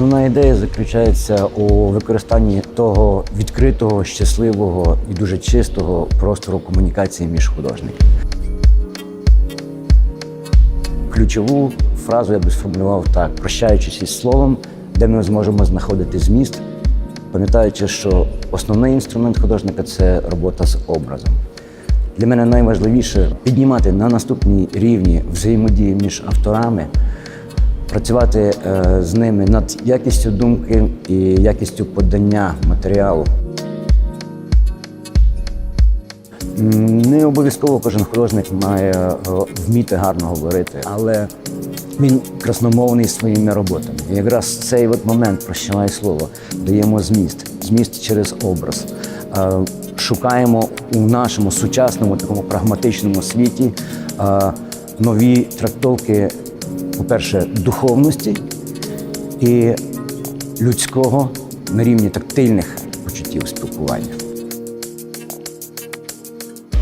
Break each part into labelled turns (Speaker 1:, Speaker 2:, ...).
Speaker 1: ідея заключається у використанні того відкритого, щасливого і дуже чистого простору комунікації між художниками. Ключову фразу я би сформулював так: прощаючись із словом, де ми зможемо знаходити зміст, пам'ятаючи, що основний інструмент художника це робота з образом. Для мене найважливіше піднімати на наступні рівні взаємодії між авторами, працювати е, з ними над якістю думки і якістю подання матеріалу. Не обов'язково кожен художник має е, вміти гарно говорити, але він красномовний своїми роботами. І якраз цей от момент прощавай слово даємо зміст, зміст через образ. Е, Шукаємо у нашому сучасному такому прагматичному світі нові трактовки, по-перше, духовності і людського на рівні тактильних почуттів спілкування.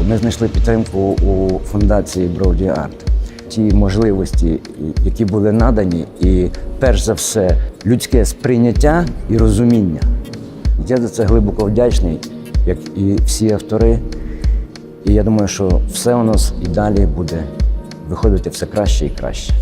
Speaker 1: Ми знайшли підтримку у фундації Броуді Арт. Ті можливості, які були надані, і перш за все людське сприйняття і розуміння. Я за це глибоко вдячний, як і всі автори. І я думаю, що все у нас і далі буде виходити все краще і краще.